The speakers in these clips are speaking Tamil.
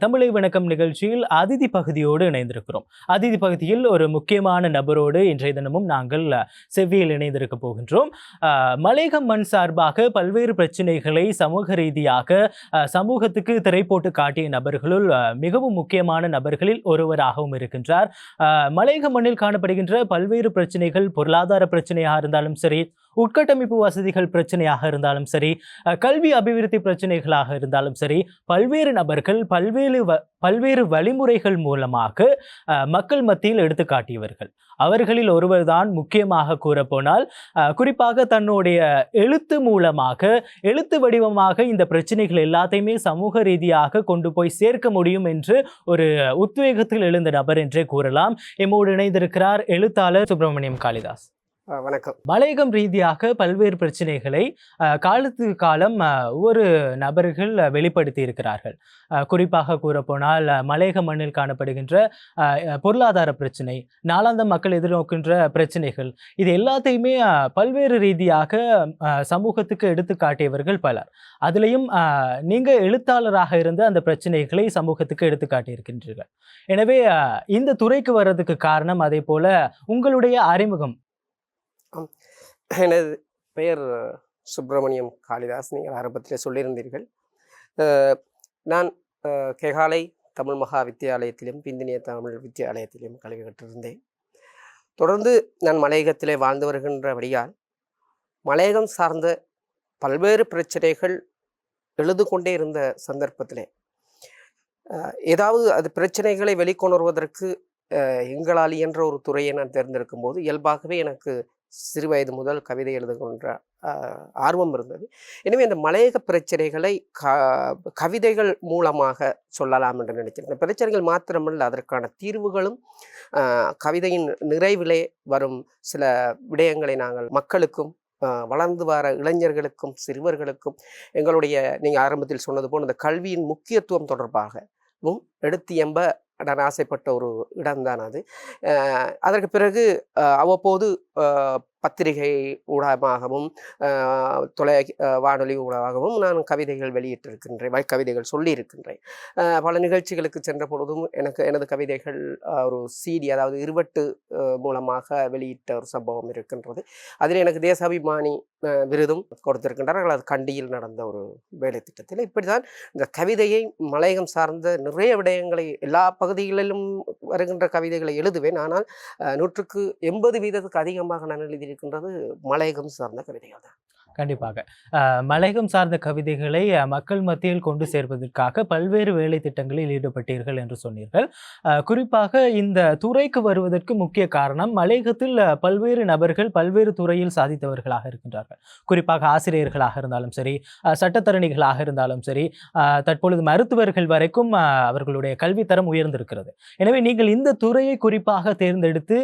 தமிழை வணக்கம் நிகழ்ச்சியில் அதிதி பகுதியோடு இணைந்திருக்கிறோம். அதிதி பகுதியில் ஒரு முக்கியமான நபரோடு இன்றைய தினமும் நாங்கள் செவ்வியில் இணைந்திருக்க போகின்றோம். மலைகம் மலையகம் மண் சார்பாக பல்வேறு பிரச்சனைகளை சமூக ரீதியாக அஹ், சமூகத்துக்கு திரை போட்டு காட்டிய நபர்களுள் மிகவும் முக்கியமான நபர்களில் ஒருவராகவும் இருக்கின்றார். அஹ், மலையக மண்ணில் காணப்படுகின்ற பல்வேறு பிரச்சனைகள் பொருளாதார பிரச்சனையாக இருந்தாலும் சரி உட்கட்டமைப்பு வசதிகள் பிரச்சனையாக இருந்தாலும் சரி கல்வி அபிவிருத்தி பிரச்சனைகளாக இருந்தாலும் சரி பல்வேறு நபர்கள் பல்வேறு வ பல்வேறு வழிமுறைகள் மூலமாக மக்கள் மத்தியில் எடுத்து காட்டியவர்கள் அவர்களில் ஒருவர்தான் முக்கியமாக கூறப்போனால் குறிப்பாக தன்னுடைய எழுத்து மூலமாக எழுத்து வடிவமாக இந்த பிரச்சனைகள் எல்லாத்தையுமே சமூக ரீதியாக கொண்டு போய் சேர்க்க முடியும் என்று ஒரு உத்வேகத்தில் எழுந்த நபர் என்றே கூறலாம். எம்மோடு இணைந்திருக்கிறார் எழுத்தாளர் சுப்பிரமணியம் காளிதாஸ். வணக்கம். மலையகம் ரீதியாக பல்வேறு பிரச்சனைகளை காலத்துக்கு காலம் ஒரு ஒவ்வொரு நபர்கள் வெளிப்படுத்தி இருக்கிறார்கள். அஹ், குறிப்பாக கூறப்போனால் மலையக மண்ணில் காணப்படுகின்ற அஹ், பொருளாதார பிரச்சனை நாளாந்த மக்கள் எதிர்நோக்கின்ற பிரச்சனைகள் இது எல்லாத்தையுமே பல்வேறு ரீதியாக அஹ், சமூகத்துக்கு எடுத்து காட்டியவர்கள் பலர். அதுலேயும் நீங்கள் எழுத்தாளராக இருந்து அந்த பிரச்சனைகளை சமூகத்துக்கு எடுத்து காட்டியிருக்கின்றீர்கள். எனவே இந்த துறைக்கு வர்றதுக்கு காரணம் அதே போல உங்களுடைய அறிமுகம் எனது பெயர் சுப்பிரமணியம் காளிதாஸ். நீங்கள் ஆரம்பத்தில் சொல்லியிருந்தீர்கள். நான் கெகாலை தமிழ் மகா வித்தியாலயத்திலும் பிந்தினிய தமிழ் வித்தியாலயத்திலும் கல்வி கற்றிருந்தேன். தொடர்ந்து நான் மலையகத்திலே வாழ்ந்து வருகின்றபடியால் மலையகம் சார்ந்த பல்வேறு பிரச்சனைகள் எழுது கொண்டே இருந்த சந்தர்ப்பத்திலே ஏதாவது அது பிரச்சனைகளை வெளிக்கொணர்வதற்கு எங்களால் இயன்ற ஒரு துறையை நான் தேர்ந்தெடுக்கும் போது இயல்பாகவே எனக்கு சிறு வயது முதல் கவிதை எழுதுகின்ற ஆர்வம் இருந்தது. எனவே இந்த மலையக பிரச்சனைகளை க கவிதைகள் மூலமாக சொல்லலாம் என்று நினைச்சேன் இந்த பிரச்சனைகள் மாத்திரமல்ல அதற்கான தீர்வுகளும் கவிதையின் நிறைவிலே வரும் சில விடயங்களை நாங்கள் மக்களுக்கும் வளர்ந்து வர இளைஞர்களுக்கும் சிறுவர்களுக்கும் எங்களுடைய நீங்கள் ஆரம்பத்தில் சொன்னது போல் இந்த கல்வியின் முக்கியத்துவம் தொடர்பாகவும் எடுத்து எம்ப நான் ஆசைப்பட்ட ஒரு இடம்தான் அது. அதற்கு பிறகு அவ்வப்போது பத்திரிகை ஊடகமாகவும் தொலை வானொலி ஊடகமாகவும் நான் கவிதைகள் வெளியிட்டிருக்கின்றேன் வ- கவிதைகள் சொல்லியிருக்கின்றேன். பல நிகழ்ச்சிகளுக்கு சென்ற பொழுதும் எனக்கு எனது கவிதைகள் ஒரு சீடி அதாவது இருவட்டு மூலமாக வெளியிட்ட ஒரு சம்பவம் இருக்கின்றது. அதில் எனக்கு தேசாபிமானி விருதும் கொடுத்திருக்கின்றார்கள் அது கண்டியில் நடந்த ஒரு வேலை திட்டத்தில் இப்படிதான் இந்த கவிதையை மலையகம் சார்ந்த நிறைய விடயங்களை எல்லா பகுதிகளிலும் வருகின்ற கவிதைகளை எழுதுவேன். ஆனால் நூற்றுக்கு எண்பது வீதத்துக்கு அதிகமாக நான் எழுதியிருக்கின்றது மலையகம் சார்ந்த கவிதைகள் தான். கண்டிப்பாக. மலையகம் சார்ந்த கவிதைகளை மக்கள் மத்தியில் கொண்டு சேர்ப்பதற்காக பல்வேறு வேலை திட்டங்களில் ஈடுபட்டீர்கள் என்று சொன்னீர்கள். குறிப்பாக இந்த துறைக்கு வருவதற்கு முக்கிய காரணம் மலையகத்தில் பல்வேறு நபர்கள் பல்வேறு துறையில் சாதித்தவர்களாக இருக்கின்றார்கள். குறிப்பாக ஆசிரியர்களாக இருந்தாலும் சரி சட்டத்தரணிகளாக இருந்தாலும் சரி தற்பொழுது மருத்துவர்கள் வரைக்கும் அவர்களுடைய கல்வித்தரம் உயர்ந்திருக்கிறது. எனவே நீங்கள் இந்த துறையை குறிப்பாக தேர்ந்தெடுத்து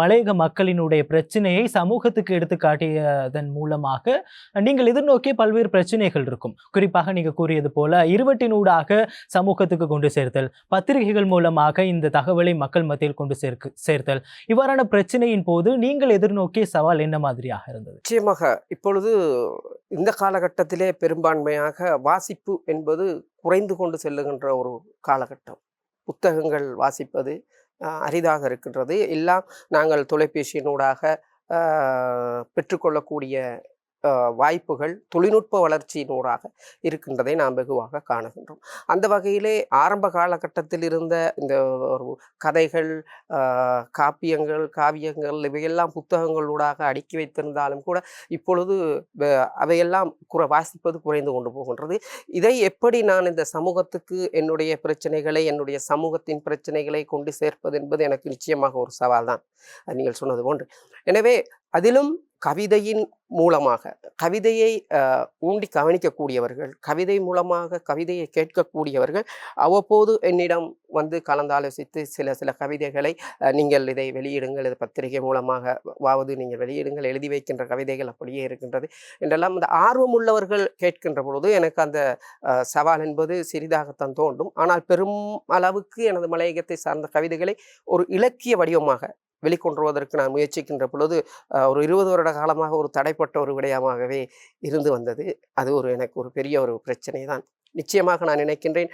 மலையக மக்களினுடைய பிரச்சனையை சமூகத்துக்கு எடுத்துக்காட்டியதன் மூலமாக நீங்கள் எதிர்நோக்கிய பல்வேறு பிரச்சனைகள் இருக்கும். குறிப்பாக நீங்க கூறியது போல இருவட்டினூடாக சமூகத்துக்கு கொண்டு சேர்த்தல் பத்திரிகைகள் மூலமாக இந்த தகவலை மக்கள் மத்தியில் கொண்டு சேர்க்க சேர்த்தல். இவ்வாறான பிரச்சனையின் போது நீங்கள் எதிர்நோக்கிய சவால் என்ன மாதிரியாக இருந்தது? நிச்சயமாக இப்பொழுது இந்த காலகட்டத்திலே பெரும்பான்மையாக வாசிப்பு என்பது குறைந்து கொண்டு செல்லுகின்ற ஒரு காலகட்டம். புத்தகங்கள் வாசிப்பது அரிதாக இருக்கின்றது. எல்லாம் நாங்கள் தொலைபேசியினூடாக பெற்றுக்கொள்ளக்கூடிய வாய்ப்புகள் தொழில்நுட்ப வளர்ச்சியினூடாக இருக்கின்றதை நாம் வெகுவாக காணுகின்றோம். அந்த வகையிலே ஆரம்ப காலகட்டத்தில் இருந்த இந்த ஒரு கதைகள் காப்பியங்கள் காவியங்கள் இவையெல்லாம் புத்தகங்களூடாக அடுக்கி வைத்திருந்தாலும் கூட இப்பொழுது அவையெல்லாம் குறை வாசிப்பது குறைந்து கொண்டு போகின்றது. இதை எப்படி நான் இந்த சமூகத்துக்கு என்னுடைய பிரச்சனைகளை என்னுடைய சமூகத்தின் பிரச்சனைகளை கொண்டு சேர்ப்பது என்பது எனக்கு நிச்சயமாக ஒரு சவால் தான் நீங்கள் சொன்னது போன்று. எனவே அதிலும் கவிதையின் மூலமாக கவிதையை ஊண்டி கவனிக்கக்கூடியவர்கள் கவிதை மூலமாக கவிதையை கேட்கக்கூடியவர்கள் அவ்வப்போது என்னிடம் வந்து கலந்தாலோசித்து சில சில கவிதைகளை நீங்கள் இதை வெளியிடுங்கள் இது பத்திரிகை மூலமாக வாவது நீங்கள் வெளியிடுங்கள் எழுதி வைக்கின்ற கவிதைகள் அப்படியே இருக்கின்றது என்றெல்லாம் அந்த ஆர்வம் உள்ளவர்கள் கேட்கின்ற பொழுது எனக்கு அந்த சவால் என்பது சிறிதாகத்தான் தோன்றும். ஆனால் பெரும் அளவுக்கு எனது மலையகத்தை சார்ந்த கவிதைகளை ஒரு இலக்கிய வடிவமாக வெளிக்கொண்டுவதற்கு நான் முயற்சிக்கின்ற பொழுது ஒரு இருபது வருட காலமாக ஒரு தடைப்பட்ட ஒரு விடயமாகவே இருந்து வந்தது. அது ஒரு எனக்கு ஒரு பெரிய ஒரு பிரச்சனை தான் நிச்சயமாக நான் நினைக்கின்றேன்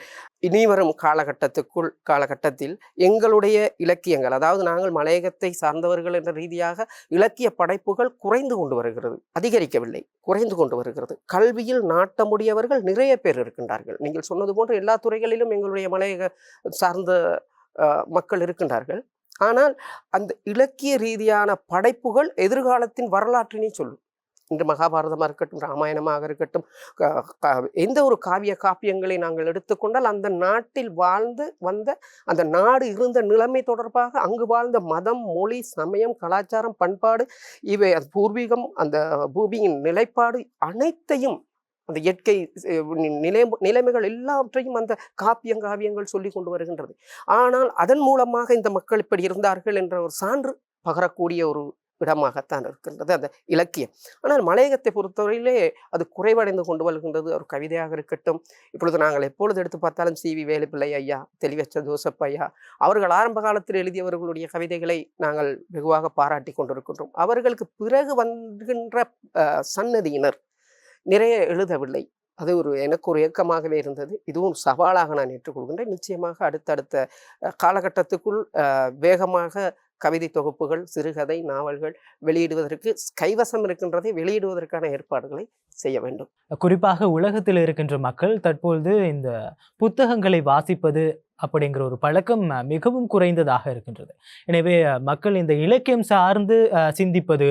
இனி வரும் காலகட்டத்துக்குள் காலகட்டத்தில் எங்களுடைய இலக்கியங்கள் அதாவது நாங்கள் மலையகத்தை சார்ந்தவர்கள் என்ற ரீதியாக இலக்கிய படைப்புகள் குறைந்து கொண்டு வருகிறது அதிகரிக்கவில்லை குறைந்து கொண்டு வருகிறது. கல்வியில் நாட்டமுடையவர்கள் நிறைய பேர் இருக்கின்றார்கள். நீங்கள் சொன்னது போன்ற எல்லா துறைகளிலும் எங்களுடைய மலையக சார்ந்த மக்கள் இருக்கின்றார்கள். ஆனால் அந்த இலக்கிய ரீதியான படைப்புகள் எதிர்காலத்தின் வரலாற்றினை சொல்லும். இன்று மகாபாரதமாக இருக்கட்டும் ராமாயணமாக இருக்கட்டும் எந்த ஒரு காவிய காப்பியங்களை நாங்கள் எடுத்துக்கொண்டால் அந்த நாட்டில் வாழ்ந்து வந்த அந்த நாடு இருந்த நிலைமை தொடர்பாக அங்கு வாழ்ந்த மதம் மொழி சமயம் கலாச்சாரம் பண்பாடு இவை அது பூர்வீகம் அந்த பூமியின் நிலைப்பாடு அனைத்தையும் அந்த இயற்கை நிலை நிலைமைகள் எல்லாவற்றையும் அந்த காப்பியம் காவியங்கள் சொல்லி கொண்டு வருகின்றது. ஆனால் அதன் மூலமாக இந்த மக்கள் இப்படி இருந்தார்கள் என்ற ஒரு சான்று பகரக்கூடிய ஒரு இடமாகத்தான் இருக்கின்றது அந்த இலக்கியம். ஆனால் மலையகத்தை பொறுத்தவரையிலே அது குறைவடைந்து கொண்டு வருகின்றது ஒரு கவிதையாக இருக்கட்டும். இப்பொழுது நாங்கள் எப்பொழுது எடுத்து பார்த்தாலும் சி. வி. வேலுப்பிள்ளை ஐயா தெளிவச்ச ஜோசப் ஐயா அவர்கள் ஆரம்ப காலத்தில் எழுதியவர்களுடைய கவிதைகளை நாங்கள் வெகுவாக பாராட்டி கொண்டிருக்கின்றோம். அவர்களுக்கு பிறகு வருகின்ற சன்னதியினர் நிறைய எழுதவில்லை. அது ஒரு எனக்கு ஒரு ஏக்கமாகவே இருந்தது. இதுவும் சவாலாக நான் ஏற்றுக்கொள்கின்றேன். நிச்சயமாக அடுத்தடுத்த காலகட்டத்துக்குள் வேகமாக கவிதை தொகுப்புகள் சிறுகதை நாவல்கள் வெளியிடுவதற்கு கைவசம் இருக்கின்றதை வெளியிடுவதற்கான ஏற்பாடுகளை செய்ய வேண்டும். குறிப்பாக உலகத்தில் இருக்கின்ற மக்கள் தற்பொழுது இந்த புத்தகங்களை வாசிப்பது அப்படிங்கிற ஒரு பழக்கம் மிகவும் குறைந்ததாக இருக்கின்றது. எனவே மக்கள் இந்த இலக்கியம் சார்ந்து சிந்திப்பது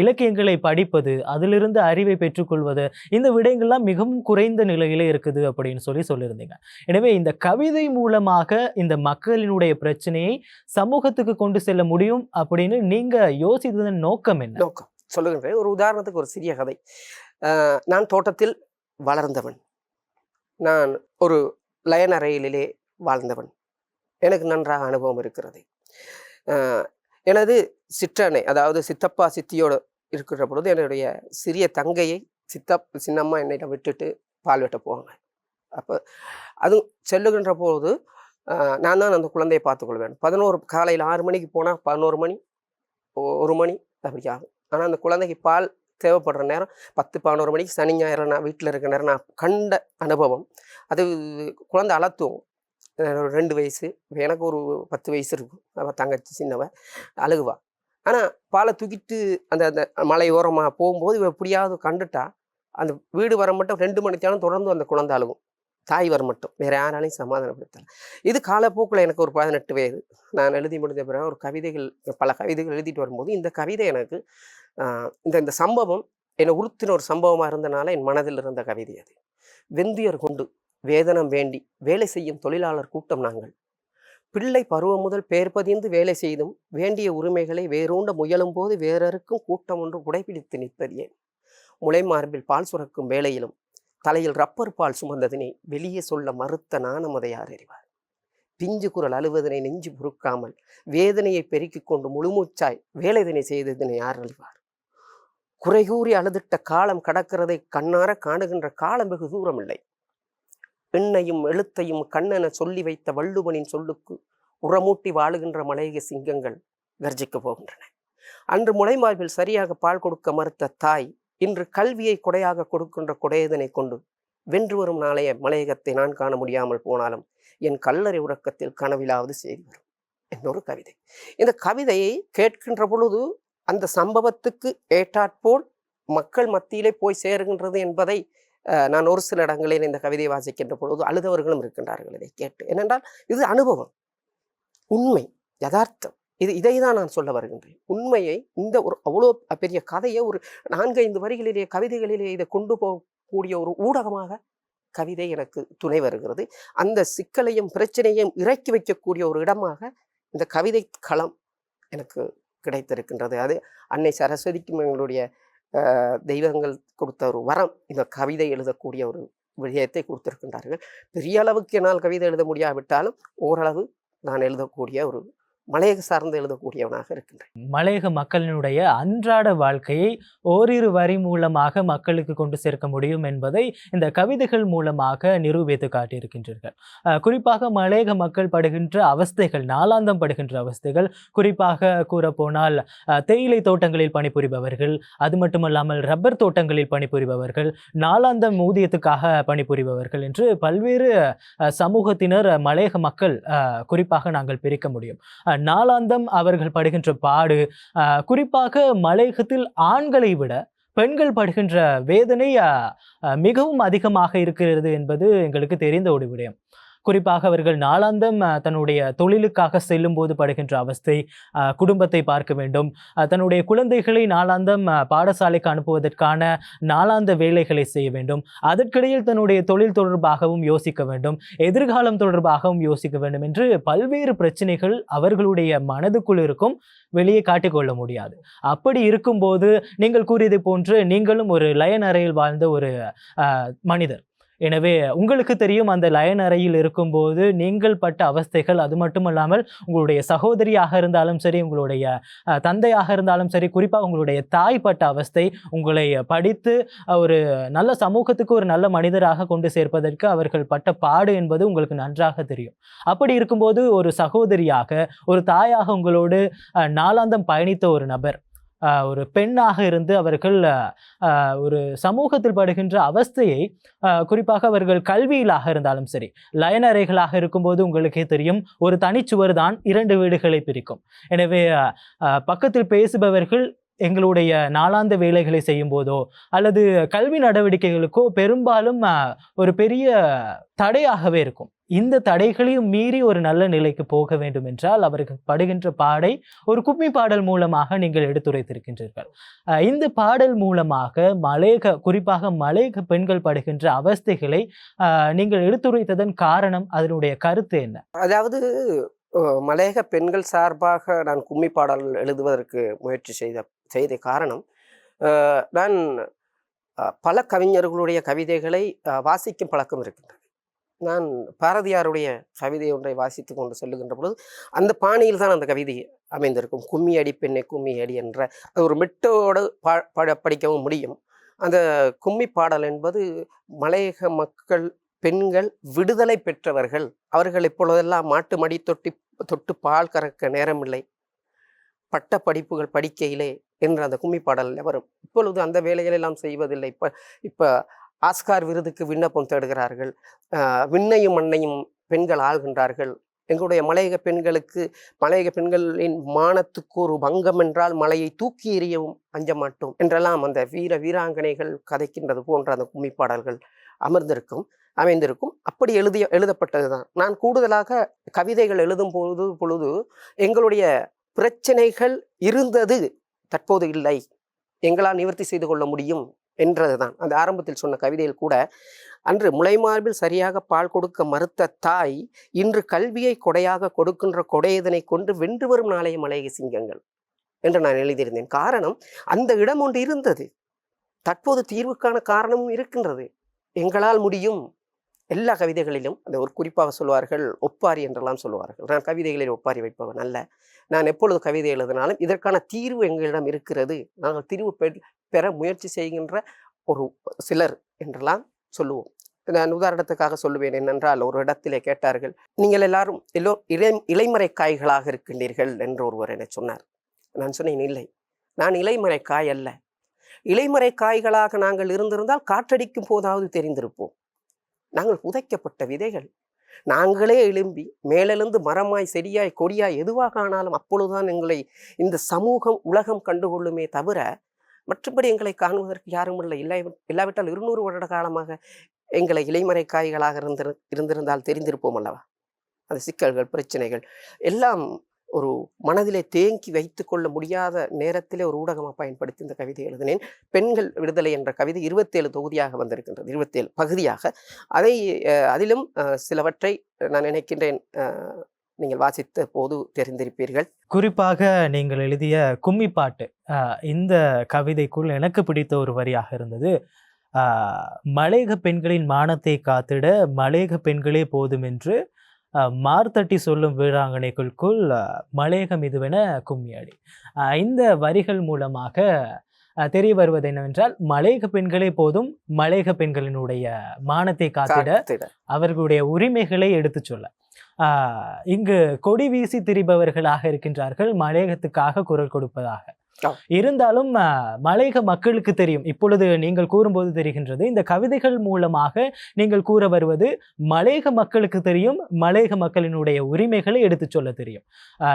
இலக்கியங்களை படிப்பது அதிலிருந்து அறிவை பெற்றுக்கொள்வது இந்த விடயங்கள்லாம் மிகவும் குறைந்த நிலையிலே இருக்குது அப்படின்னு சொல்லி சொல்லியிருந்தீங்க. எனவே இந்த கவிதை மூலமாக இந்த மக்களினுடைய பிரச்சனையை சமூகத்துக்கு கொண்டு செல்ல முடியும் அப்படின்னு நீங்கள் யோசித்ததன் நோக்கம் என்ன? நோக்கம். சொல்லுகின்றேன். ஒரு உதாரணத்துக்கு ஒரு சிறிய கதை. நான் தோட்டத்தில் வளர்ந்தவன். நான் ஒரு லயன் அறையிலே வாழ்ந்தவன். எனக்கு நன்றாக அனுபவம் இருக்கிறது. எனது சிற்றனை அதாவது சித்தப்பா சித்தியோடு இருக்கிற பொழுது என்னுடைய சிறிய தங்கையை சித்தப் சின்னம்மா என்னிடம் விட்டுட்டு பால் வெட்ட போவாங்க. அப்போ அது செல்லுகின்ற போது நான் தான் அந்த குழந்தையை பார்த்துக்கொள்வேன் பதினோரு காலையில் ஆறு மணிக்கு போனால் பதினோரு மணி ஒ- ஒரு மணி அப்படி ஆகும். ஆனால் அந்த குழந்தைக்கு பால் தேவைப்படுற நேரம் பத்து பதினோரு மணிக்கு சனி ஞாயிறு நான் வீட்டில் இருக்க நேரம் நான் கண்ட அனுபவம். அது குழந்தை அலத்தும். ரெண்டு வயசு. எனக்கு ஒரு பத்து வயசு இருக்கும். அவள் தங்கச்சி சின்னவ. அழுகுவா. ஆனால் பாலை தூக்கிட்டு அந்த அந்த மலை ஓரமாக போகும்போது இவ எப்படியாவது கண்டுட்டா அந்த வீடு வர மட்டும் ரெண்டு மணித்தாலும் தொடர்ந்து அந்த குழந்தை அழுகும். தாய் வர மட்டும். வேறு யாராலையும் சமாதானப்படுத்தலை. இது காலப்போக்கில் எனக்கு ஒரு பதினெட்டு வயது. நான் எழுதி முடிஞ்ச பிறகு ஒரு கவிதைகள் பல கவிதைகள் எழுதிட்டு வரும்போது இந்த கவிதை எனக்கு இந்த இந்த சம்பவம் என்னை உறுத்தின ஒரு சம்பவமாக இருந்தனால என் மனதில் இருந்த கவிதை அது. வெந்தியர் கொண்டு. வேதனம் வேண்டி வேலை செய்யும் தொழிலாளர் கூட்டம் நாங்கள். பிள்ளை பருவம் முதல் பெயர் பதிந்து வேலை செய்தும் வேண்டிய உரிமைகளை வேரூண்ட முயலும் போது வேறருக்கும் கூட்டம் ஒன்று உடைபிடித்து நிற்பது ஏன்? முளை மார்பில் பால் சுரக்கும் வேளையிலும் தலையில் ரப்பர் பால் சுமந்ததினை வெளியே சொல்ல மறுத்த நாணம் யார் அறிவார் பிஞ்சு குரல் அழுவதனை நெஞ்சு பொறுக்காமல் வேதனையை பெருக்கிக் கொண்டு முழுமூச்சாய் வேலைதனை செய்ததினை யார் அறிவார் குறைகூறி அழுதிட்ட காலம் கடக்கிறதை கண்ணார காணுகின்ற காலம் வெகு தூரமில்லை. பெண்ணையும் எழுத்தையும் கண்ணென சொல்லி வைத்த வள்ளுவனின் சொல்லுக்கு உரமூட்டி வாழுகின்ற மலையக சிங்கங்கள் கர்ஜிக்கப் போகின்றன. அன்று முளைமார்பில் சரியாக பால் கொடுக்க மறுத்த தாய் இன்று கல்வியை கொடையாக கொடுக்கின்ற கொடையதனை கொண்டு வென்று வரும் நாளைய மலையகத்தை நான் காண முடியாமல் போனாலும் என் கல்லறை உறக்கத்தில் கனவிலாவது செய்தி வரும். என்னொரு கவிதை. இந்த கவிதையை கேட்கின்ற பொழுது அந்த சம்பவத்துக்கு ஏற்றாற்போல் மக்கள் மத்தியிலே போய் சேருகின்றது என்பதை நான் ஒரு சில இடங்களில் இந்த கவிதையை வாசிக்கின்ற பொழுது அழுதவர்களும் இருக்கின்றார்கள் இதை கேட்டு. ஏனென்றால் இது அனுபவம். உண்மை யதார்த்தம். இது இதை தான் நான் சொல்ல வருகின்றேன். உண்மையை இந்த ஒரு அவ்வளோ பெரிய கதையை ஒரு நான்கு ஐந்து வரிகளிலே கவிதைகளிலே இதை கொண்டு போகக்கூடிய ஒரு ஊடகமாக கவிதை எனக்கு துணை வருகிறது. அந்த சிக்கலையும் பிரச்சனையும் இறக்கி வைக்கக்கூடிய ஒரு இடமாக இந்த கவிதை களம் எனக்கு கிடைத்திருக்கின்றது. அது அன்னை சரஸ்வதிக்கும் எங்களுடைய தெய்வங்கள் கொடுத்த ஒரு வரம் இந்த கவிதை எழுதக்கூடிய ஒரு விஷயத்தை கொடுத்திருக்கின்றார்கள். பெரிய அளவுக்கு என்னால் கவிதை எழுத முடியாவிட்டாலும் ஓரளவு நான் எழுதக்கூடிய ஒரு மலையக சார்ந்து எழுதக்கூடியவனாக இருக்கின்றேன். மலையக மக்களினுடைய அன்றாட வாழ்க்கையை ஓரிரு வரி மூலமாக மக்களுக்கு கொண்டு சேர்க்க முடியும் என்பதை இந்த கவிதைகள் மூலமாக நிரூபித்து காட்டியிருக்கின்றீர்கள். அஹ், குறிப்பாக மலையக மக்கள் படுகின்ற அவஸ்தைகள் நாளாந்தம் படுகின்ற அவஸ்தைகள் குறிப்பாக கூறப்போனால் தேயிலை தோட்டங்களில் பணிபுரிபவர்கள் அது மட்டுமல்லாமல் ரப்பர் தோட்டங்களில் பணிபுரிபவர்கள் நாளாந்தம் ஊதியத்துக்காக பணிபுரிபவர்கள் என்று பல்வேறு சமூகத்தினர் மலையக மக்கள் குறிப்பாக நாங்கள் பிரிக்க முடியும். நாளாந்தம் அவர்கள் படுகின்ற பாடு குறிப்பாக மலையகத்தில் ஆண்களை விட பெண்கள் படுகின்ற வேதனை அஹ், மிகவும் அதிகமாக இருக்கிறது என்பது எங்களுக்கு தெரிந்த ஒரு விடயம். குறிப்பாக அவர்கள் நாளாந்தம் தன்னுடைய தொழிலுக்காக செல்லும் போது படுகின்ற அவஸ்தை குடும்பத்தை பார்க்க வேண்டும். தன்னுடைய குழந்தைகளை நாளாந்தம் பாடசாலைக்கு அனுப்புவதற்கான நாளாந்த வேலைகளை செய்ய வேண்டும். அதற்கிடையில் தன்னுடைய தொழில் தொடர்பாகவும் யோசிக்க வேண்டும். எதிர்காலம் தொடர்பாகவும் யோசிக்க வேண்டும் என்று பல்வேறு பிரச்சனைகள் அவர்களுடைய மனதுக்குள் இருக்கும். வெளியே காட்டிக்கொள்ள முடியாது. அப்படி இருக்கும்போது நீங்கள் கூறியது போன்று நீங்களும் ஒரு லயன் அறையில் வாழ்ந்த ஒரு மனிதர். எனவே உங்களுக்கு தெரியும் அந்த லயன் அறையில் இருக்கும்போது நீங்கள் பட்ட அவஸ்தைகள் அது மட்டுமல்லாமல் உங்களுடைய சகோதரியாக இருந்தாலும் சரி உங்களுடைய தந்தையாக இருந்தாலும் சரி குறிப்பாக உங்களுடைய தாய் பட்ட அவஸ்தை உங்களை படித்து ஒரு நல்ல சமூகத்துக்கு ஒரு நல்ல மனிதராக கொண்டு சேர்ப்பதற்கு அவர்கள் பட்ட பாடு என்பது உங்களுக்கு நன்றாக தெரியும். அப்படி இருக்கும்போது ஒரு சகோதரியாக ஒரு தாயாக உங்களோடு நாளாந்தம் பயணித்த ஒரு நபர் ஒரு பெண்ணாக இருந்து அவர்கள் ஒரு சமூகத்தில் படுகின்ற அவஸ்தையை குறிப்பாக அவர்கள் கல்வியிலாக இருந்தாலும் சரி லயனறைகளாக இருக்கும்போது உங்களுக்கே தெரியும் ஒரு தனிச்சுவர் தான் இரண்டு வீடுகளை பிரிக்கும். எனவே பக்கத்தில் பேசுபவர்கள் எங்களுடைய நாளாந்த வேலைகளை செய்யும் போதோ அல்லது கல்வி நடவடிக்கைகளுக்கோ பெரும்பாலும் ஒரு பெரிய தடையாகவே இருக்கும். இந்த தடைகளையும் மீறி ஒரு நல்ல நிலைக்கு போக வேண்டும் என்றால் அவர்கள் படுகின்ற பாடை ஒரு கும்மி பாடல் மூலமாக நீங்கள் எடுத்துரைத்திருக்கின்றீர்கள். இந்த பாடல் மூலமாக மலேக குறிப்பாக மலேக பெண்கள் படுகின்ற அவஸ்தைகளை நீங்கள் எடுத்துரைத்ததன் காரணம் அதனுடைய கருத்து என்ன? அதாவது மலேக பெண்கள் சார்பாக நான் கும்மி பாடல் எழுதுவதற்கு முயற்சி செய்த செய்த காரணம் நான் பல கவிஞர்களுடைய கவிதைகளை வாசிக்கும் பழக்கம் இருக்கின்றது. நான் பாரதியாருடைய கவிதை ஒன்றை வாசித்து கொண்டு செல்லுகின்ற பொழுது அந்த பாணியில் தான் அந்த கவிதை அமைந்திருக்கும். கும்மி அடி பெண்ணை கும்மி அடி என்ற அது ஒரு மெட்டோடு பா படிக்கவும் முடியும். அந்த கும்மி பாடல் என்பது மலையக மக்கள் பெண்கள் விடுதலை பெற்றவர்கள் அவர்கள் இப்பொழுதெல்லாம் மாட்டு மடி தொட்டி தொட்டு பால் கறக்க நேரமில்லை. பட்ட படிப்புகள் படிக்கையிலே என்ற அந்த கும்மி பாடலில் வரும். இப்பொழுது அந்த வேலைகள் எல்லாம் செய்வதில்லை. இப்போ இப்போ ஆஸ்கார் விருதுக்கு விண்ணப்பம் தேடுகிறார்கள். விண்ணையும் மண்ணையும் பெண்கள் ஆள்கின்றார்கள். எங்களுடைய மலையக பெண்களுக்கு மலையக பெண்களின் மானத்துக்கு ஒரு பங்கம் என்றால் மலையை தூக்கி எறியவும் அஞ்ச மாட்டோம் என்றெல்லாம் அந்த வீர வீராங்கனைகள் கதைக்கின்றது போன்ற அந்த கும்மி பாடல்கள் அமர்ந்திருக்கும் அமைந்திருக்கும். அப்படி எழுதிய எழுதப்பட்டது தான் நான் கூடுதலாக கவிதைகள் எழுதும் பொழுது பொழுது எங்களுடைய பிரச்சனைகள் இருந்தது. தற்போது இல்லை. எங்களால் நிவர்த்தி செய்து கொள்ள முடியும் என்றதுதான். அந்த ஆரம்பத்தில் சொன்ன கவிதையில் கூட அன்று முளைமார்பில் சரியாக பால் கொடுக்க மறுத்த தாய் இன்று கல்வியை கொடையாக கொடுக்கின்ற கொடையதனை கொண்டு வென்று வரும் நாளைய மலைய சிங்கங்கள் என்று நான் எழுதியிருந்தேன். காரணம் அந்த இடம் ஒன்று இருந்தது. தற்போது தீர்வுக்கான காரணமும் இருக்கின்றது. எங்களால் முடியும். எல்லா கவிதைகளிலும் அந்த ஒரு குறிப்பாக சொல்வார்கள் ஒப்பாரி என்றெல்லாம் சொல்லுவார்கள் நான் கவிதைகளில் ஒப்பாரி வைப்பவன் அல்ல. நான் எப்பொழுது கவிதை எழுதினாலும் இதற்கான தீர்வு எங்களிடம் இருக்கிறது. நாங்கள் தீர்வு பெற முயற்சி செய்கின்ற ஒரு சிலர் என்றெல்லாம் சொல்லுவோம். நான் உதாரணத்துக்காக சொல்லுவேன் என்னென்றால் ஒரு இடத்திலே கேட்டார்கள் நீங்கள் எல்லாரும் எல்லோ இளை இலைமறை காய்களாக இருக்கின்றீர்கள் என்று ஒருவர் என்னை சொன்னார். நான் சொன்னேன் இல்லை நான் இலைமறை காய் அல்ல. இலைமறை காய்களாக நாங்கள் இருந்திருந்தால் காற்றடிக்கும் போதாவது தெரிந்திருப்போம். நாங்கள் புதைக்கப்பட்ட விதைகள். நாங்களே எழும்பி மேலெழுந்து மரமாய் செடியாய் கொடியாய் எதுவாக ஆனாலும் அப்பொழுதுதான் எங்களை இந்த சமூகம் உலகம் கண்டுகொள்ளுமே தவிர மற்றபடி எங்களை காணுவதற்கு யாரும் இல்லை. இல்லை இல்லாவிட்டால் இருநூறு வருட காலமாக எங்களை இலைமறை காய்களாக இருந்திரு இருந்திருந்தால் தெரிந்திருப்போம் அல்லவா? அந்த சிக்கல்கள் பிரச்சனைகள் எல்லாம் ஒரு மனதிலே தேங்கி வைத்துக்கொள்ள முடியாத நேரத்திலே ஒரு ஊடகமாக பயன்படுத்தி இந்த கவிதை எழுதினேன். பெண்கள் விடுதலை என்ற கவிதை இருபத்தேழு தொகுதியாக வந்திருக்கின்றது. இருபத்தேழு பகுதியாக. அதை அதிலும் சிலவற்றை நான் நினைக்கின்றேன் நீங்கள் வாசித்த போது தெரிந்திருப்பீர்கள். குறிப்பாக நீங்கள் எழுதிய கும்மி பாட்டு இந்த கவிதைக்குள் எனக்கு பிடித்த ஒரு வரியாக இருந்தது. மலேக பெண்களின் மானத்தை காத்திட மலேக பெண்களே போதும் என்று மார்த்தட்டி சொல்லும் வீராங்கனைகளுக்குள் அஹ், மலையகம் இதுவென கும்மியடி இந்த வரிகள் மூலமாக தெரிய வருவது என்னவென்றால் மலையக பெண்களே போதும் மலையக பெண்களினுடைய மானத்தை காத்திட. அவர்களுடைய உரிமைகளை எடுத்துச் சொல்ல இங்கு கொடி வீசி திரிபவர்களாக இருக்கின்றார்கள் மலையகத்துக்காக குரல் கொடுப்பதாக. இருந்தாலும் மலையக மக்களுக்கு தெரியும். இப்பொழுது நீங்கள் கூறும்போது தெரிகின்றது இந்த கவிதைகள் மூலமாக நீங்கள் கூற வருவது மலையக மக்களுக்கு தெரியும் மலையக மக்களினுடைய உரிமைகளை எடுத்துச் சொல்ல தெரியும்.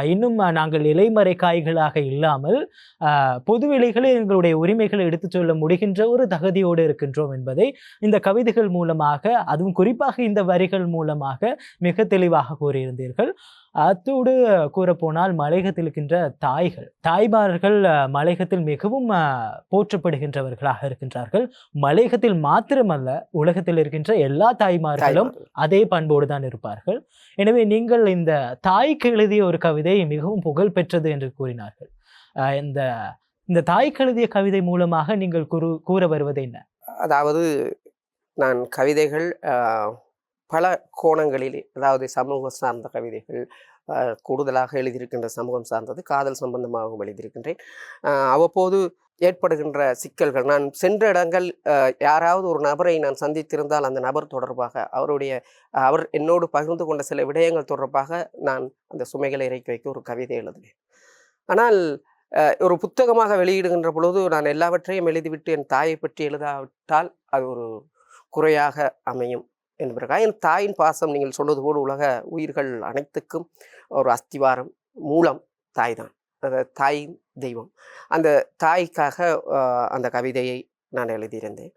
இன்னும் நாங்கள் இலைமறை காய்களாக இல்லாமல் ஆஹ், பொதுவெளிகளில் எங்களுடைய உரிமைகளை எடுத்துச் சொல்ல முடிகின்ற ஒரு தகுதியோடு இருக்கின்றோம் என்பதை இந்த கவிதைகள் மூலமாக அதுவும் குறிப்பாக இந்த வரிகள் மூலமாக மிக தெளிவாக கூறியிருந்தீர்கள். அத்தோடு கூறப்போனால் மலையகத்தில் இருக்கின்ற தாய்கள் தாய்மார்கள் மலையகத்தில் மிகவும் போற்றப்படுகின்றவர்களாக இருக்கின்றார்கள். மலையகத்தில் மாத்திரமல்ல உலகத்தில் இருக்கின்ற எல்லா தாய்மார்களும் தாய்மார்கள். அதே பண்போடு தான் இருப்பார்கள். எனவே நீங்கள் இந்த தாய்க்கு எழுதிய ஒரு கவிதை மிகவும் புகழ் பெற்றது என்று கூறினார்கள். இந்த இந்த தாய்க்கு எழுதிய கவிதை மூலமாக நீங்கள் கூறு கூற வருவது என்ன? அதாவது நான் கவிதைகள் பல கோணங்களில் அதாவது சமூகம் சார்ந்த கவிதைகள் கூடுதலாக எழுதியிருக்கின்ற சமூகம் சார்ந்தது காதல் சம்பந்தமாகவும் எழுதியிருக்கின்றேன். அவ்வப்போது ஏற்படுகின்ற சிக்கல்கள் நான் சென்ற இடங்கள் யாராவது ஒரு நபரை நான் சந்தித்திருந்தால் அந்த நபர் தொடர்பாக அவருடைய அவர் என்னோடு பகிர்ந்து கொண்ட சில விடயங்கள் தொடர்பாக நான் அந்த சுமைகளை இறக்கி வைக்க ஒரு கவிதை எழுதுவேன். ஆனால் ஒரு புத்தகமாக வெளியிடுகின்ற பொழுது நான் எல்லாவற்றையும் எழுதிவிட்டு என் தாயை பற்றி எழுதாவிட்டால் அது ஒரு குறையாக அமையும். என்பதற்காக என் தாயின் பாசம் நீங்கள் சொன்னது போல் உலக உயிர்கள் அனைத்துக்கும் ஒரு அஸ்திவாரம் மூலம் தாய் தான் அந்த தாயின் தெய்வம். அந்த தாய்க்காக அந்த கவிதையை நான் எழுதியிருந்தேன்.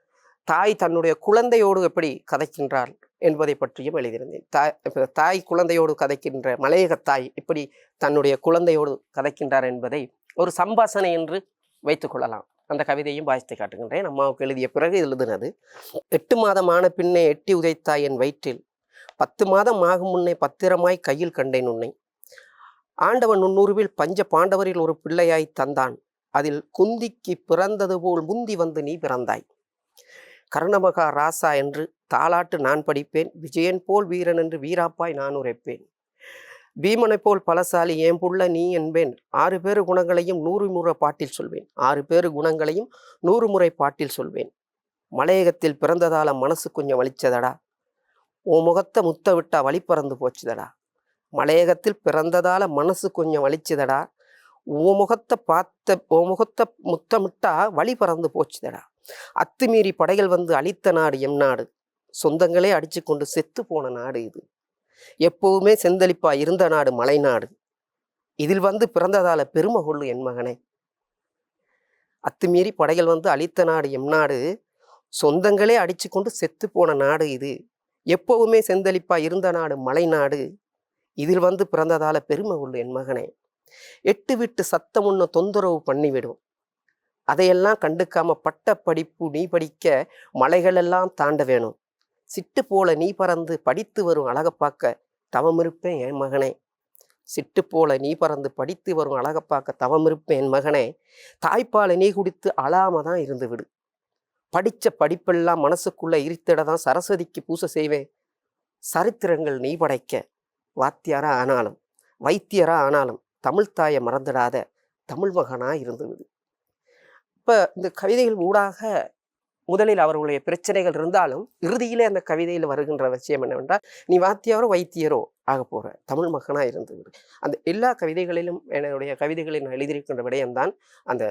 தாய் தன்னுடைய குழந்தையோடு எப்படி கதைக்கின்றாள் என்பதை பற்றியும் எழுதியிருந்தேன். தாய் தாய் குழந்தையோடு கதைக்கின்ற மலையக தாய் இப்படி தன்னுடைய குழந்தையோடு கதைக்கின்றார் என்பதை ஒரு சம்பாசனை என்று வைத்துக்கொள்ளலாம் அந்த கவிதையும் வாசித்து காட்டுகின்றேன். அம்மாவுக்கு எழுதிய பிறகு எழுதினது. எட்டு மாதமான பின்னே எட்டி உதைத்தாய் என் வயிற்றில். பத்து மாதம் ஆகும் முன்னே பத்திரமாய் கையில் கண்டேன் உன்னை. ஆண்டவன் நுண்ணுருவில் பஞ்ச பாண்டவரில் ஒரு பிள்ளையாய் தந்தான். அதில் குந்திக்கு பிறந்தது போல் முந்தி வந்து நீ பிறந்தாய். கர்ணமகா ராசா என்று தாலாட்டு நான் படிப்பேன். விஜயன் போல் வீரன் என்று வீராப்பாய் நான் உரைப்பேன். பீமனை போல் பலசாலி ஏன் புள்ள நீ என்பேன். ஆறு பேர் குணங்களையும் நூறு முறை பாட்டில் சொல்வேன். ஆறு பேர் குணங்களையும் நூறு முறை பாட்டில் சொல்வேன். மலையகத்தில் பிறந்ததால மனசு கொஞ்சம் வலிச்சதடா. உன் முகத்தை முத்த விட்டா வழி பறந்து போச்சுதடா. மலையகத்தில் பிறந்ததால மனசு கொஞ்சம் வலிச்சுதடா. உன் முகத்தை பார்த்த உன் முகத்தை முத்தமிட்டா வழி பறந்து போச்சுதடா. அத்துமீறி படைகள் வந்து அழித்த நாடு எம் நாடு. சொந்தங்களே அடிச்சு கொண்டு செத்து போன நாடு இது. எப்பவுமே செந்தளிப்பா இருந்த நாடு மலைநாடு. இதில் வந்து பிறந்ததால பெருமை கொள்ளு என் மகனே. அத்துமீறி படைகள் வந்து அழித்த நாடு எம் நாடு. சொந்தங்களே அடிச்சு கொண்டு செத்து போன நாடு இது. எப்பவுமே செந்தளிப்பா இருந்த நாடு மலைநாடு. இதில் வந்து பிறந்ததால பெருமை கொள்ளு என் மகனே. எட்டு விட்டு சத்தம் ஒன்று தொந்தரவு பண்ணிவிடும் அதையெல்லாம் கண்டுக்காம பட்ட படிப்பு நீ படிக்க மலைகளெல்லாம் தாண்ட வேணும். சிட்டு போல நீ பறந்து படித்து வரும் அழகை பார்க்க தவம் இருப்பேன் என் மகனே. சிட்டு போல நீ பறந்து படித்து வரும் அழகை பார்க்க தவம் இருப்பேன் என் மகனே. தாய்ப்பாலை நீ குடித்து அழாம தான் இருந்து விடு. படித்த படிப்பெல்லாம் மனசுக்குள்ள இருத்திட தான் சரஸ்வதிக்கு பூசை செய்வேன். சரித்திரங்கள் நீ படைக்க. வாத்தியாரா ஆனாலும் வைத்தியரா ஆனாலும் தமிழ் தாயை மறந்துடாத தமிழ் மகனாக இருந்து விடு. இந்த கவிதைகள் ஊடாக முதலில் அவர்களுடைய பிரச்சனைகள் இருந்தாலும் இறுதியிலே அந்த கவிதையில் வருகின்ற விஷயம் என்னவென்றால் நீ வாத்தியாரோ வைத்தியரோ ஆக போகிற தமிழ் மகனாக இருந்து அந்த எல்லா கவிதைகளிலும் என்னுடைய கவிதைகளில் நான் எழுதியிருக்கின்ற விடயம்தான் அந்த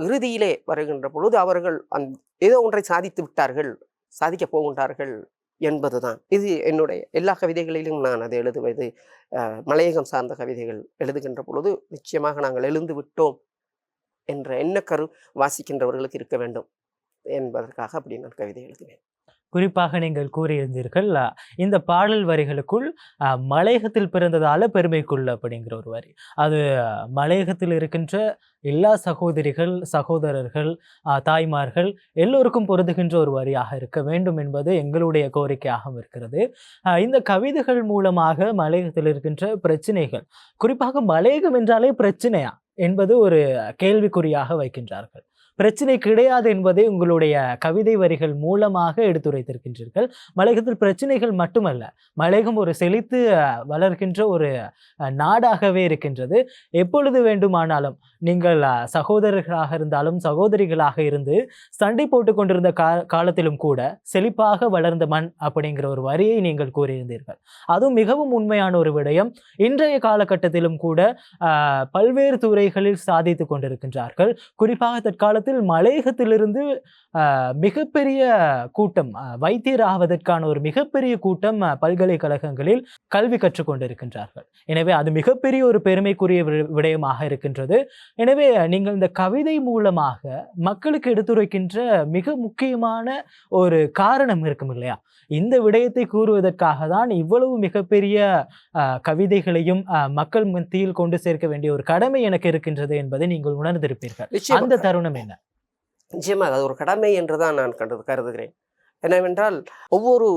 இறுதியிலே வருகின்ற பொழுது அவர்கள் அந் ஏதோ ஒன்றை சாதித்து விட்டார்கள் சாதிக்க போகின்றார்கள் என்பதுதான். இது என்னுடைய எல்லா கவிதைகளிலும் நான் அதை எழுதுவது மலையகம் சார்ந்த கவிதைகள் எழுதுகின்ற பொழுது நிச்சயமாக நாங்கள் எழுந்து விட்டோம் என்ற எண்ணக்கரு வாசிக்கின்றவர்களுக்கு இருக்க வேண்டும். என்பதற்காக அப்படி நான் கவிதை எழுதுவேன் குறிப்பாக நீங்கள் கூறியிருந்தீர்கள் இந்த பாடல் வரிகளுக்குள் மலையகத்தில் பிறந்ததால பெருமைக்குள் அப்படிங்கிற ஒரு வரி. அது மலையகத்தில் இருக்கின்ற எல்லா சகோதரிகள் சகோதரர்கள் தாய்மார்கள் எல்லோருக்கும் பொருந்துகின்ற ஒரு வரியாக இருக்க வேண்டும் என்பது எங்களுடைய கோரிக்கையாகவும் இருக்கிறது. இந்த கவிதைகள் மூலமாக மலையகத்தில் இருக்கின்ற பிரச்சனைகள் குறிப்பாக மலையகம் என்றாலே பிரச்சனையா என்பது ஒரு கேள்விக்குறியாக வைக்கின்றார்கள். பிரச்சனை கிடையாது என்பதை உங்களுடைய கவிதை வரிகள் மூலமாக எடுத்துரைத்திருக்கின்றீர்கள். மலையகத்தில் பிரச்சனைகள் மட்டுமல்ல மலையகம் ஒரு செழித்து வளர்கின்ற ஒரு நாடாகவே இருக்கின்றது. எப்பொழுது வேண்டுமானாலும் நீங்கள் சகோதரர்களாக இருந்தாலும் சகோதரிகளாக இருந்து சண்டை போட்டு கொண்டிருந்த கா காலத்திலும் கூட செழிப்பாக வளர்ந்த மண் அப்படிங்கிற ஒரு வரியை நீங்கள் கூறியிருந்தீர்கள். அதுவும் மிகவும் உண்மையான ஒரு விடயம். இன்றைய காலகட்டத்திலும் கூட பல்வேறு துறைகளில் சாதித்து கொண்டிருக்கின்றார்கள். குறிப்பாக தற்காலத்தில் மலையகத்திலிருந்து ஆஹ், மிகப்பெரிய கூட்டம் வைத்தியர் ஆவதற்கான ஒரு மிகப்பெரிய கூட்டம் பல்கலைக்கழகங்களில் கல்வி கற்றுக் கொண்டிருக்கின்றார்கள் எனவே அது மிகப்பெரிய ஒரு பெருமைக்குரிய விடயமாக இருக்கின்றது. எனவே நீங்கள் இந்த கவிதை மூலமாக மக்களுக்கு எடுத்துரைக்கின்ற மிக முக்கியமான ஒரு காரணம் இருக்கும் இல்லையா? இந்த விடயத்தை கூறுவதற்காக தான் இவ்வளவு மிகப்பெரிய கவிதைகளையும் மக்கள் மத்தியில் கொண்டு சேர்க்க வேண்டிய ஒரு கடமை எனக்கு இருக்கின்றது என்பதை நீங்கள் உணர்ந்திருப்பீர்கள். அந்த தருணம் என்ன? நிச்சயமாக அது ஒரு கடமை என்று தான் நான் கண்டு கருதுகிறேன். என்னவென்றால் ஒவ்வொரு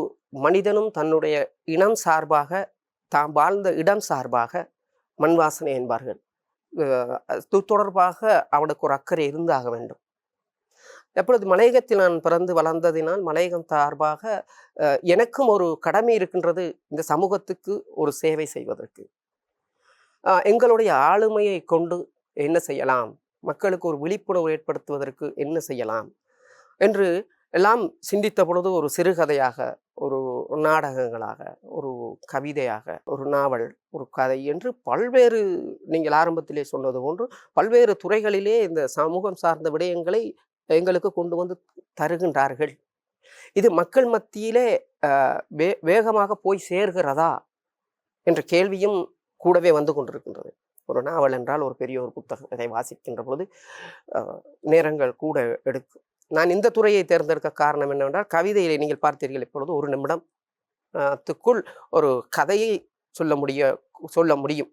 மனிதனும் தன்னுடைய இனம் சார்பாக தாம் வாழ்ந்த இடம் சார்பாக மண் வாசனை என்பார்கள். தொடர்பாக அவனுக்கு ஒரு அக்கறை இருந்தாக வேண்டும். எப்பொழுது மலையகத்தில் நான் பிறந்து வளர்ந்ததினால் மலையகம் சார்பாக எனக்கும் ஒரு கடமை இருக்கின்றது இந்த சமூகத்துக்கு ஒரு சேவை செய்வதற்கு. எங்களுடைய ஆளுமையை கொண்டு என்ன செய்யலாம்? மக்களுக்கு ஒரு விழிப்புணர்வு ஏற்படுத்துவதற்கு என்ன செய்யலாம்? என்று எல்லாம் சிந்தித்த பொழுது ஒரு சிறுகதையாக ஒரு நாடகங்களாக ஒரு கவிதையாக ஒரு நாவல் ஒரு கதை என்று பல்வேறு நீங்கள் ஆரம்பத்திலே சொன்னது போன்று பல்வேறு துறைகளிலே இந்த சமூகம் சார்ந்த விடயங்களை எங்களுக்கு கொண்டு வந்து தருகின்றார்கள். இது மக்கள் மத்தியிலே வே வேகமாக போய் சேர்கிறதா? என்ற கேள்வியும் கூடவே வந்து கொண்டிருக்கின்றது. ஒரு நாவல் என்றால் ஒரு பெரிய ஒரு புத்தகம். இதை வாசிக்கின்ற பொழுது நேரங்கள் கூட எடுக்கும். நான் இந்த துறையை தேர்ந்தெடுக்க காரணம் என்னவென்றால் கவிதையிலே நீங்கள் பார்த்தீர்கள் இப்பொழுது ஒரு நிமிடம் த்துக்குள் ஒரு கதையை சொல்ல முடிய சொல்ல முடியும்.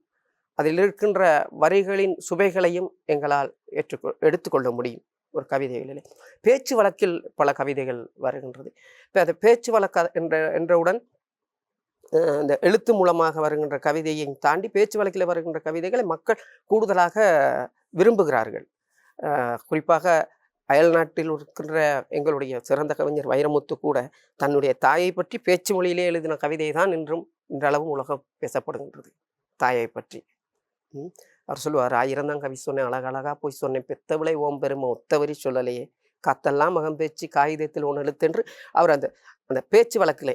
அதில் இருக்கின்ற வரிகளின் சுவைகளையும் எங்களால் ஏற்றுக்கொ எடுத்துக்கொள்ள முடியும் ஒரு கவிதைகளிலே. பேச்சு வழக்கில் பல கவிதைகள் வருகின்றது. இப்போ அந்த பேச்சு வழக்கு என்ற என்றவுடன் இந்த எழுத்து மூலமாக வருகின்ற கவிதையை தாண்டி பேச்சு வழக்கில் வருகின்ற கவிதைகளை மக்கள் கூடுதலாக விரும்புகிறார்கள். குறிப்பாக குறிப்பாக அயல்நாட்டில் இருக்கின்ற எங்களுடைய சிறந்த கவிஞர் வைரமுத்து கூட தன்னுடைய தாயை பற்றி பேச்சு மொழியிலே எழுதின கவிதை தான் இன்றும் இன்றளவும் உலகம் பேசப்படுகின்றது. தாயை பற்றி. அவர் சொல்லுவார் ஆயிரம்தான் கவி சொன்னேன் அழகழகா போய் சொன்னேன் பெத்தவிளை ஓம் பெருமை ஒத்தவரி சொல்லலையே கத்தெல்லாம் மகம் பேச்சு காகிதத்தில் ஒன்று எழுத்தென்று அவர் அந்த அந்த பேச்சு வழக்கிலே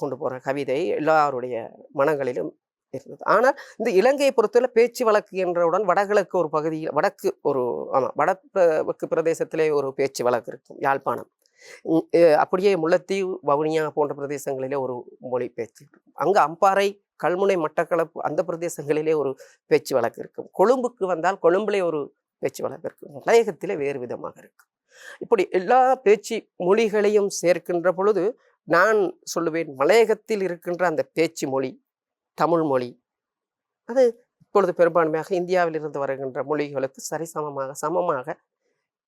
கொண்டு போகிற கவிதை எல்லாருடைய மனங்களிலும் இருந்தது. ஆனால் இந்த இலங்கையை பொறுத்தவரை பேச்சு வழக்கு என்றவுடன் வடகிழக்கு ஒரு பகுதியில் வடக்கு ஒரு ஆமாம் வடக்கு பிரதேசத்திலே ஒரு பேச்சு வழக்கு இருக்கும் யாழ்ப்பாணம். அப்படியே முல்லைத்தீவு வவுனியா போன்ற பிரதேசங்களிலே ஒரு மொழி பேச்சு இருக்கும். அங்கே அம்பாறை கல்முனை மட்டக்களப்பு அந்த பிரதேசங்களிலே ஒரு பேச்சு வழக்கு இருக்கும். கொழும்புக்கு வந்தால் கொழும்புலே ஒரு பேச்சு வழக்கு இருக்கும். மலையகத்திலே வேறு விதமாக இருக்கும். இப்படி எல்லா பேச்சு மொழிகளையும் சேர்க்கின்ற பொழுது நான் சொல்லுவேன் மலையகத்தில் இருக்கின்ற அந்த பேச்சு மொழி தமிழ் மொழி அது இப்பொழுது பெரும்பான்மையாக இந்தியாவில் இருந்து வருகின்ற மொழிகளுக்கு சரிசமமாக சமமாக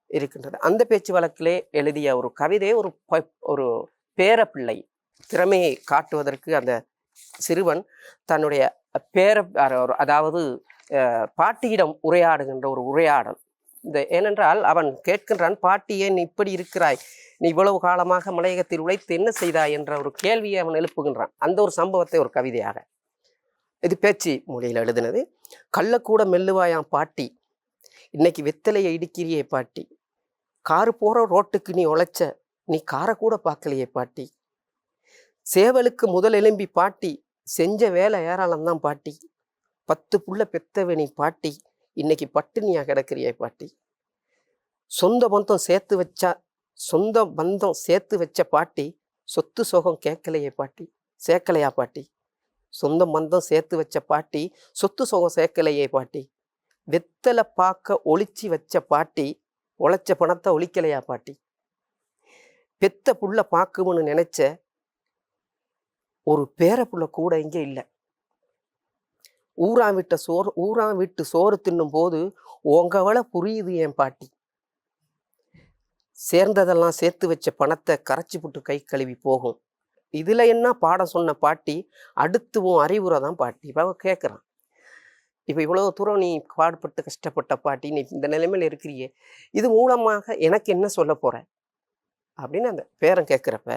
இருக்கின்றது. அந்த பேச்சு வழக்கிலே எழுதிய ஒரு கவிதை ஒரு ப- ஒரு பேரப்பிள்ளை திறமையை காட்டுவதற்கு அந்த சிறுவன் தன்னுடைய பேர ஒரு- அதாவது பாட்டியிடம் உரையாடுகின்ற ஒரு உரையாடல். இந்த ஏனென்றால் அவன் கேட்கின்றான் பாட்டி ஏன் இப்படி இருக்கிறாய்? நீ இவ்வளவு காலமாக மலையகத்தில் உழைத்து என்ன செய்தாய்? என்ற ஒரு கேள்வியை அவன் எழுப்புகின்றான். அந்த ஒரு சம்பவத்தை ஒரு கவிதையாக இது பேச்சு மொழியில் எழுதினது. கள்ளக்கூட மெல்லுவாயாம் பாட்டி? இன்னைக்கு வெத்தலையை இடிக்கிறியே பாட்டி? காரு போகிற ரோட்டுக்கு நீ உழைச்ச நீ காரை கூட பார்க்கலையே பாட்டி? சேவலுக்கு முதல் எலும்பி பாட்டி செஞ்ச வேலை ஏராளம்தான் பாட்டி. பத்து புள்ள பெத்தவனி பாட்டி. இன்னைக்கு பட்டினியாக கிடக்கிறியே பாட்டி. சொந்த பந்தம் சேர்த்து வச்சா சொந்த பந்தம் சேர்த்து வச்ச பாட்டி சொத்து சோகம் கேட்கலையே பாட்டி சேர்க்கலையா பாட்டி? சொந்த பந்தம் சேர்த்து வச்ச பாட்டி சொத்து சோகம் சேர்க்கலையே பாட்டி? வெத்தலை பார்க்க ஒழிச்சு வச்ச பாட்டி உழைச்ச பணத்தை ஒழிக்கலையா பாட்டி? பெத்த புள்ள பார்க்கும்னு நினைச்ச ஒரு பேர புள்ள கூட இங்கே இல்லை. ஊரா விட்ட சோறு ஊரான் விட்டு சோறு தின்னும் போது உங்கவள புரியுது என் பாட்டி? சேர்ந்ததெல்லாம் சேர்த்து வச்ச பணத்தை கரைச்சி புட்டு கை கழுவி போகும். இதில் என்ன பாடம் சொன்ன பாட்டி? அடுத்துவும் அறிவுரை தான் பாட்டி. இப்போ அவன் கேட்குறான் இப்போ இவ்வளோ தூரம் நீ பாடுபட்டு கஷ்டப்பட்ட பாட்டி நீ இந்த நிலைமையில் இருக்கிறியே. இது மூலமாக எனக்கு என்ன சொல்ல போற? அப்படின்னு அந்த பேரன் கேட்குறப்ப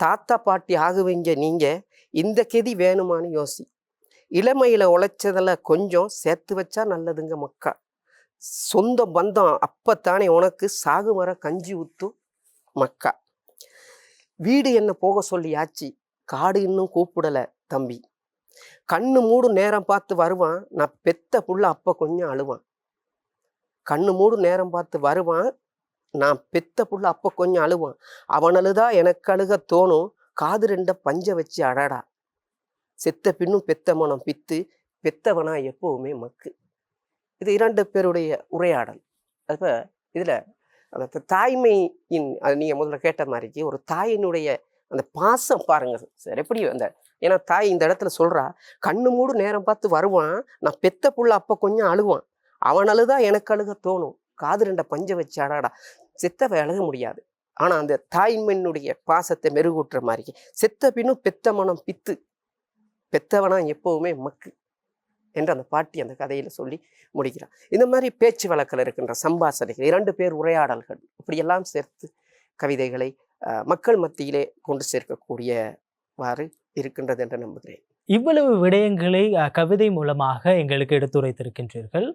தாத்தா பாட்டி ஆகுவீங்க நீங்கள் இந்த கெதி வேணுமான்னு யோசி. இளமையில் உழைச்சதில் கொஞ்சம் சேர்த்து வச்சா நல்லதுங்க மக்கா. சொந்த பந்தம் அப்பத்தானே உனக்கு சாகு மர கஞ்சி ஊத்தும் மக்கா. வீடு என்ன போக சொல்லியாச்சு? காடு இன்னும் கூப்பிடல தம்பி. கண்ணு மூடும் நேரம் பார்த்து வருவான். நான் பெத்த புள்ள அப்போ கொஞ்சம் அழுவான். கண்ணு மூடும் நேரம் பார்த்து வருவான். நான் பெத்த புள்ள அப்போ கொஞ்சம் அழுவான். அவன் அழுதா எனக்கு அழுக தோணும். காது ரெண்ட பஞ்ச வச்சு அடடா. செத்த பின்னும் பெத்த மனம் பித்து பெத்தவனா எப்பவுமே மக்கு. இது இரண்டு பேருடைய உரையாடல். அப்ப இதுல அந்த தாய்மையின் அது நீங்க முதல்ல கேட்ட மாதிரிக்கு ஒரு தாயினுடைய அந்த பாசம் பாருங்க. சார் எப்படி அந்த ஏன்னா தாய் இந்த இடத்துல சொல்றா கண்ணு மூடு நேரம் பார்த்து வருவான். நான் பெத்த புள்ள அப்ப கொஞ்சம் அழுவான். அவன் அழுதா எனக்கு அழுக தோணும். காது ரெண்ட பஞ்ச வச்சு அடாடா செத்தவை அழுக முடியாது. ஆனா அந்த தாய்மண்ணுடைய பாசத்தை மெருகூட்டுற மாதிரி செத்த பின்னும் பெத்த மனம் பித்து பெத்தவனா எப்போவுமே மக்கு என்று அந்த பாட்டி அந்த கதையில் சொல்லி முடிக்கிறான் இந்த மாதிரி பேச்சு வழக்கில் இருக்கின்ற சம்பாசனைகள் இரண்டு பேர் உரையாடல்கள் இப்படியெல்லாம் சேர்த்து கவிதைகளை மக்கள் மத்தியிலே கொண்டு சேர்க்கக்கூடியவாறு இருக்கின்றது என்று நம்புகிறேன். இவ்வளவு விடயங்களை கவிதை மூலமாக எங்களுக்கு எடுத்துரைத்திருக்கின்றீர்கள்.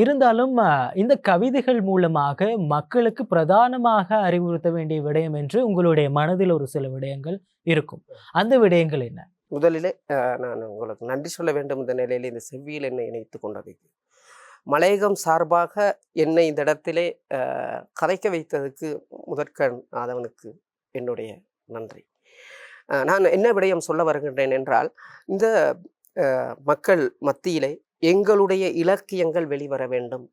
இருந்தாலும் இந்த கவிதைகள் மூலமாக மக்களுக்கு பிரதானமாக அறிவுறுத்த வேண்டிய விடயம் என்று உங்களுடைய மனதில் ஒரு சில விடயங்கள் இருக்கும். அந்த விடயங்கள் என்ன? முதலிலே நான் உங்களுக்கு நன்றி சொல்ல வேண்டும் இந்த நிலையில் இந்த செவ்வியில் என்னை இணைத்து கொண்டதுக்கு. மலையகம் சார்பாக என்னை இந்த இடத்திலே கதைக்க வைத்ததுக்கு முதற்கண் ஆதவனுக்கு என்னுடைய நன்றி. நான் என்ன விடயம் சொல்ல வருகின்றேன் என்றால் இந்த மக்கள் மத்தியிலே எங்களுடைய இலக்கியங்கள் வெளிவர வேண்டும்.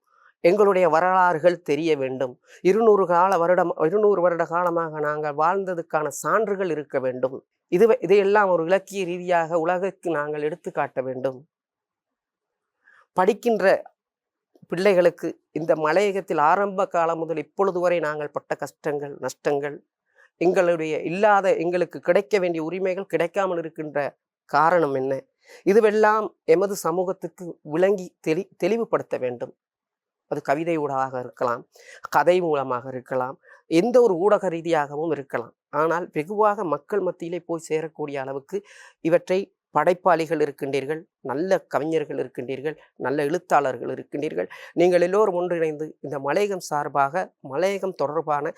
எங்களுடைய வரலாறுகள் தெரிய வேண்டும். இருநூறு கால வருடம் இருநூறு வருட காலமாக நாங்கள் வாழ்ந்ததுக்கான சான்றுகள் இருக்க வேண்டும். இது இதையெல்லாம் ஒரு இலக்கிய ரீதியாக உலகுக்கு நாங்கள் எடுத்துக்காட்ட வேண்டும். படிக்கின்ற பிள்ளைகளுக்கு இந்த மலையகத்தில் ஆரம்ப காலம் முதல் இப்பொழுது வரை நாங்கள் பட்ட கஷ்டங்கள் நஷ்டங்கள் எங்களுடைய இல்லாத எங்களுக்கு கிடைக்க வேண்டிய உரிமைகள் கிடைக்காமல் இருக்கின்ற காரணம் என்ன? இதுவெல்லாம் எமது சமூகத்துக்கு விளங்கி தெளி தெளிவுபடுத்த வேண்டும். அது கவிதை ஊடாக இருக்கலாம் கதை மூலமாக இருக்கலாம் எந்த ஒரு ஊடக ரீதியாகவும் இருக்கலாம். ஆனால் வெகுவாக மக்கள் மத்தியிலே போய் சேரக்கூடிய அளவுக்கு இவற்றை படைப்பாளிகள் இருக்கின்றீர்கள் நல்ல கவிஞர்கள் இருக்கின்றீர்கள் நல்ல எழுத்தாளர்கள் இருக்கின்றீர்கள். நீங்கள் எல்லோரும் ஒன்றிணைந்து இந்த மலையகம் சார்பாக மலையகம் தொடர்பான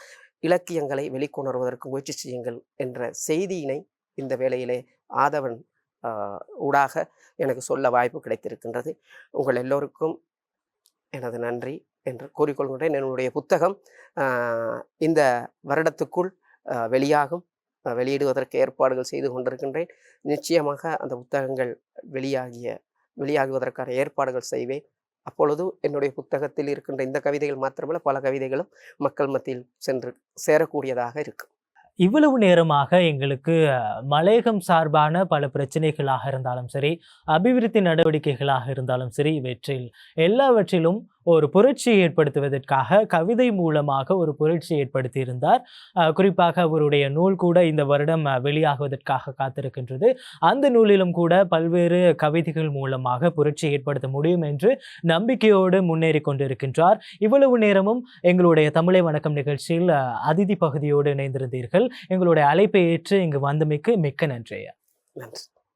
இலக்கியங்களை வெளிக்கொணர்வதற்கு முயற்சி செய்யுங்கள் என்ற செய்தியினை இந்த வேளையிலே ஆதவன் ஊடாக எனக்கு சொல்ல வாய்ப்பு கிடைத்திருக்கின்றது. உங்கள் எல்லோருக்கும் எனது நன்றி. என்று கூறிக்கொள்கின்றேன். என்னுடைய புத்தகம் இந்த வருடத்துக்குள் வெளியாகும். வெளியிடுவதற்கு ஏற்பாடுகள் செய்து கொண்டிருக்கின்றேன். நிச்சயமாக அந்த புத்தகங்கள் வெளியாகிய வெளியாகுவதற்கான ஏற்பாடுகள் செய்வேன். அப்பொழுது என்னுடைய புத்தகத்தில் இருக்கின்ற இந்த கவிதைகள் மாத்திரமல்ல பல கவிதைகளும் மக்கள் மத்தியில் சென்று சேரக்கூடியதாக இருக்கும். இவ்வளவு நேரமாக எங்களுக்கு மலையகம் சார்பான பல பிரச்சனைகளாக இருந்தாலும் சரி அபிவிருத்தி நடவடிக்கைகளாக இருந்தாலும் சரி இவற்றில் எல்லாவற்றிலும் ஒரு புரட்சியை ஏற்படுத்துவதற்காக கவிதை மூலமாக ஒரு புரட்சி ஏற்படுத்தியிருந்தார். குறிப்பாக அவருடைய நூல் கூட இந்த வருடம் வெளியாகுவதற்காக காத்திருக்கின்றது. அந்த நூலிலும் கூட பல்வேறு கவிதைகள் மூலமாக புரட்சி ஏற்படுத்த முடியும் என்று நம்பிக்கையோடு முன்னேறி கொண்டிருக்கின்றார். இவ்வளவு நேரமும் எங்களுடைய தமிழை வணக்கம் நிகழ்ச்சியில் அதிதி பகுதியோடு இணைந்திருந்தீர்கள். எங்களுடைய அழைப்பை ஏற்று இங்கு வந்தமைக்கு மிக்க நன்றி நன்றி.